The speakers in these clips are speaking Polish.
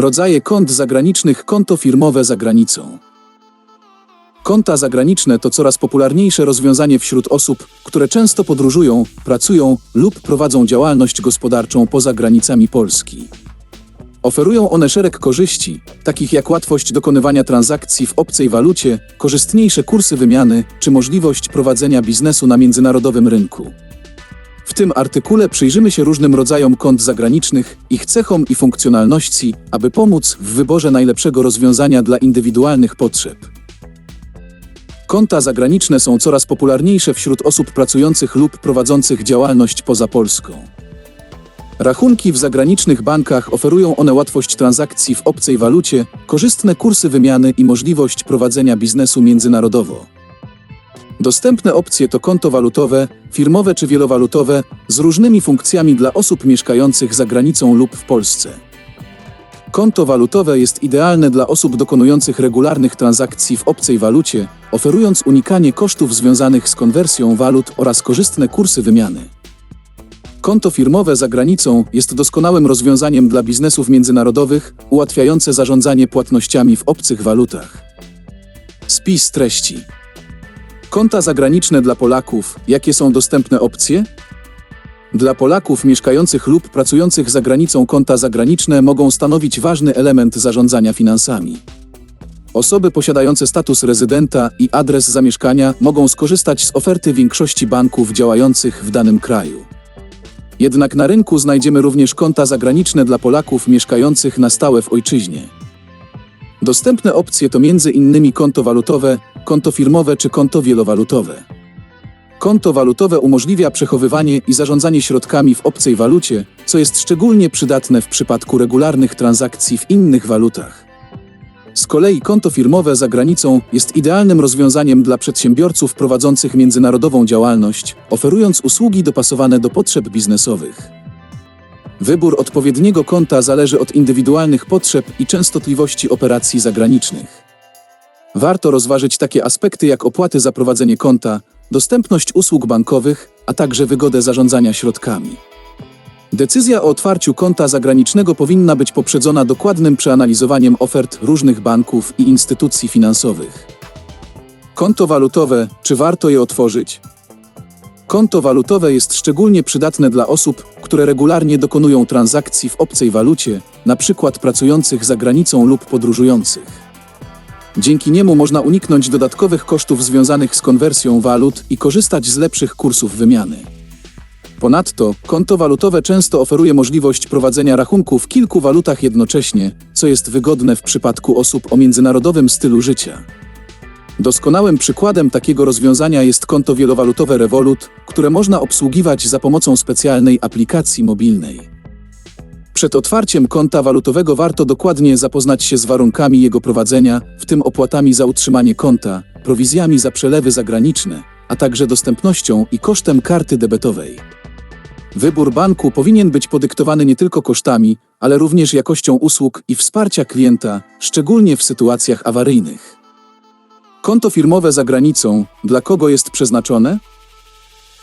Rodzaje kont zagranicznych konto firmowe za granicą. Konta zagraniczne to coraz popularniejsze rozwiązanie wśród osób, które często podróżują, pracują lub prowadzą działalność gospodarczą poza granicami Polski. Oferują one szereg korzyści, takich jak łatwość dokonywania transakcji w obcej walucie, korzystniejsze kursy wymiany czy możliwość prowadzenia biznesu na międzynarodowym rynku. W tym artykule przyjrzymy się różnym rodzajom kont zagranicznych, ich cechom i funkcjonalności, aby pomóc w wyborze najlepszego rozwiązania dla indywidualnych potrzeb. Konta zagraniczne są coraz popularniejsze wśród osób pracujących lub prowadzących działalność poza Polską. Rachunki w zagranicznych bankach oferują one łatwość transakcji w obcej walucie, korzystne kursy wymiany i możliwość prowadzenia biznesu międzynarodowo. Dostępne opcje to konto walutowe, firmowe czy wielowalutowe, z różnymi funkcjami dla osób mieszkających za granicą lub w Polsce. Konto walutowe jest idealne dla osób dokonujących regularnych transakcji w obcej walucie, oferując unikanie kosztów związanych z konwersją walut oraz korzystne kursy wymiany. Konto firmowe za granicą jest doskonałym rozwiązaniem dla biznesów międzynarodowych, ułatwiające zarządzanie płatnościami w obcych walutach. Spis treści. Konta zagraniczne dla Polaków. Jakie są dostępne opcje? Dla Polaków mieszkających lub pracujących za granicą konta zagraniczne mogą stanowić ważny element zarządzania finansami. Osoby posiadające status rezydenta i adres zamieszkania mogą skorzystać z oferty większości banków działających w danym kraju. Jednak na rynku znajdziemy również konta zagraniczne dla Polaków mieszkających na stałe w ojczyźnie. Dostępne opcje to m.in. konto walutowe, konto firmowe czy konto wielowalutowe. Konto walutowe umożliwia przechowywanie i zarządzanie środkami w obcej walucie, co jest szczególnie przydatne w przypadku regularnych transakcji w innych walutach. Z kolei konto firmowe za granicą jest idealnym rozwiązaniem dla przedsiębiorców prowadzących międzynarodową działalność, oferując usługi dopasowane do potrzeb biznesowych. Wybór odpowiedniego konta zależy od indywidualnych potrzeb i częstotliwości operacji zagranicznych. Warto rozważyć takie aspekty jak opłaty za prowadzenie konta, dostępność usług bankowych, a także wygodę zarządzania środkami. Decyzja o otwarciu konta zagranicznego powinna być poprzedzona dokładnym przeanalizowaniem ofert różnych banków i instytucji finansowych. Konto walutowe, czy warto je otworzyć? Konto walutowe jest szczególnie przydatne dla osób, które regularnie dokonują transakcji w obcej walucie, np. pracujących za granicą lub podróżujących. Dzięki niemu można uniknąć dodatkowych kosztów związanych z konwersją walut i korzystać z lepszych kursów wymiany. Ponadto, konto walutowe często oferuje możliwość prowadzenia rachunku w kilku walutach jednocześnie, co jest wygodne w przypadku osób o międzynarodowym stylu życia. Doskonałym przykładem takiego rozwiązania jest konto wielowalutowe Revolut, które można obsługiwać za pomocą specjalnej aplikacji mobilnej. Przed otwarciem konta walutowego warto dokładnie zapoznać się z warunkami jego prowadzenia, w tym opłatami za utrzymanie konta, prowizjami za przelewy zagraniczne, a także dostępnością i kosztem karty debetowej. Wybór banku powinien być podyktowany nie tylko kosztami, ale również jakością usług i wsparcia klienta, szczególnie w sytuacjach awaryjnych. Konto firmowe za granicą, dla kogo jest przeznaczone?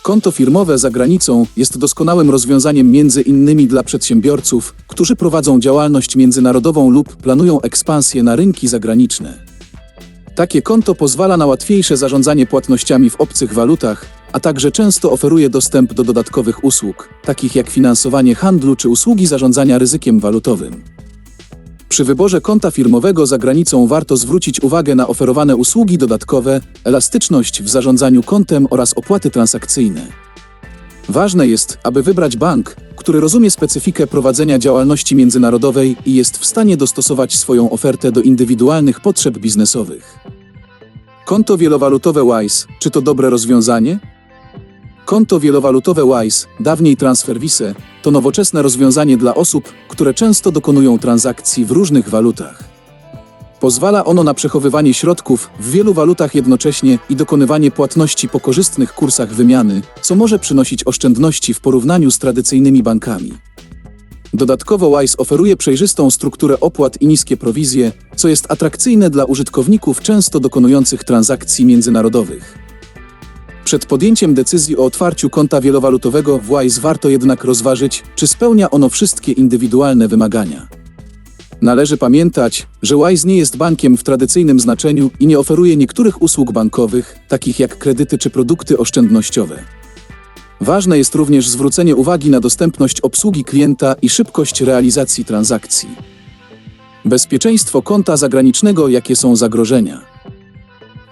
Konto firmowe za granicą jest doskonałym rozwiązaniem między innymi dla przedsiębiorców, którzy prowadzą działalność międzynarodową lub planują ekspansję na rynki zagraniczne. Takie konto pozwala na łatwiejsze zarządzanie płatnościami w obcych walutach, a także często oferuje dostęp do dodatkowych usług, takich jak finansowanie handlu czy usługi zarządzania ryzykiem walutowym. Przy wyborze konta firmowego za granicą warto zwrócić uwagę na oferowane usługi dodatkowe, elastyczność w zarządzaniu kontem oraz opłaty transakcyjne. Ważne jest, aby wybrać bank, który rozumie specyfikę prowadzenia działalności międzynarodowej i jest w stanie dostosować swoją ofertę do indywidualnych potrzeb biznesowych. Konto wielowalutowe WISE, czy to dobre rozwiązanie? Konto wielowalutowe WISE, dawniej TransferWise, to nowoczesne rozwiązanie dla osób, które często dokonują transakcji w różnych walutach. Pozwala ono na przechowywanie środków w wielu walutach jednocześnie i dokonywanie płatności po korzystnych kursach wymiany, co może przynosić oszczędności w porównaniu z tradycyjnymi bankami. Dodatkowo WISE oferuje przejrzystą strukturę opłat i niskie prowizje, co jest atrakcyjne dla użytkowników często dokonujących transakcji międzynarodowych. Przed podjęciem decyzji o otwarciu konta wielowalutowego w WISE warto jednak rozważyć, czy spełnia ono wszystkie indywidualne wymagania. Należy pamiętać, że Wise nie jest bankiem w tradycyjnym znaczeniu i nie oferuje niektórych usług bankowych, takich jak kredyty czy produkty oszczędnościowe. Ważne jest również zwrócenie uwagi na dostępność obsługi klienta i szybkość realizacji transakcji. Bezpieczeństwo konta zagranicznego, jakie są zagrożenia.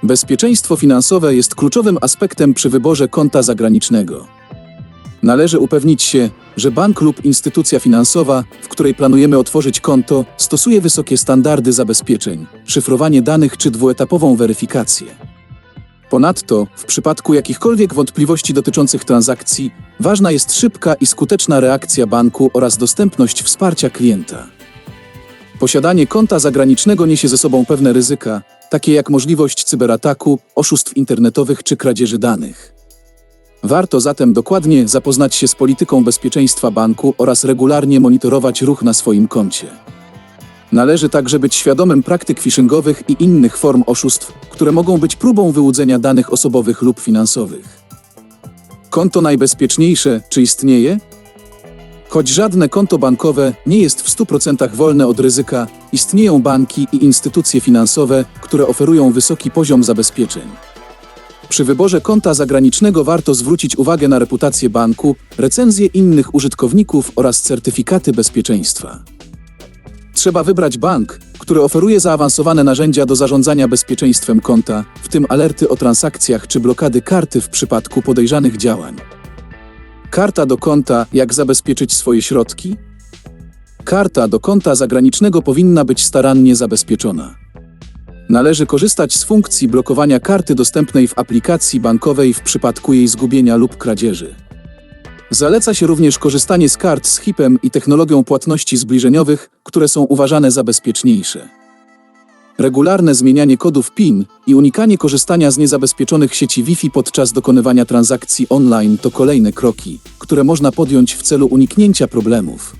Bezpieczeństwo finansowe jest kluczowym aspektem przy wyborze konta zagranicznego. Należy upewnić się, że bank lub instytucja finansowa, w której planujemy otworzyć konto, stosuje wysokie standardy zabezpieczeń, szyfrowanie danych czy dwuetapową weryfikację. Ponadto, w przypadku jakichkolwiek wątpliwości dotyczących transakcji, ważna jest szybka i skuteczna reakcja banku oraz dostępność wsparcia klienta. Posiadanie konta zagranicznego niesie ze sobą pewne ryzyka, takie jak możliwość cyberataku, oszustw internetowych czy kradzieży danych. Warto zatem dokładnie zapoznać się z polityką bezpieczeństwa banku oraz regularnie monitorować ruch na swoim koncie. Należy także być świadomym praktyk phishingowych i innych form oszustw, które mogą być próbą wyłudzenia danych osobowych lub finansowych. Konto najbezpieczniejsze, czy istnieje? Choć żadne konto bankowe nie jest w 100% wolne od ryzyka, istnieją banki i instytucje finansowe, które oferują wysoki poziom zabezpieczeń. Przy wyborze konta zagranicznego warto zwrócić uwagę na reputację banku, recenzje innych użytkowników oraz certyfikaty bezpieczeństwa. Trzeba wybrać bank, który oferuje zaawansowane narzędzia do zarządzania bezpieczeństwem konta, w tym alerty o transakcjach czy blokady karty w przypadku podejrzanych działań. Karta do konta, jak zabezpieczyć swoje środki? Karta do konta zagranicznego powinna być starannie zabezpieczona. Należy korzystać z funkcji blokowania karty dostępnej w aplikacji bankowej w przypadku jej zgubienia lub kradzieży. Zaleca się również korzystanie z kart z HIP-em i technologią płatności zbliżeniowych, które są uważane za bezpieczniejsze. Regularne zmienianie kodów PIN i unikanie korzystania z niezabezpieczonych sieci Wi-Fi podczas dokonywania transakcji online to kolejne kroki, które można podjąć w celu uniknięcia problemów.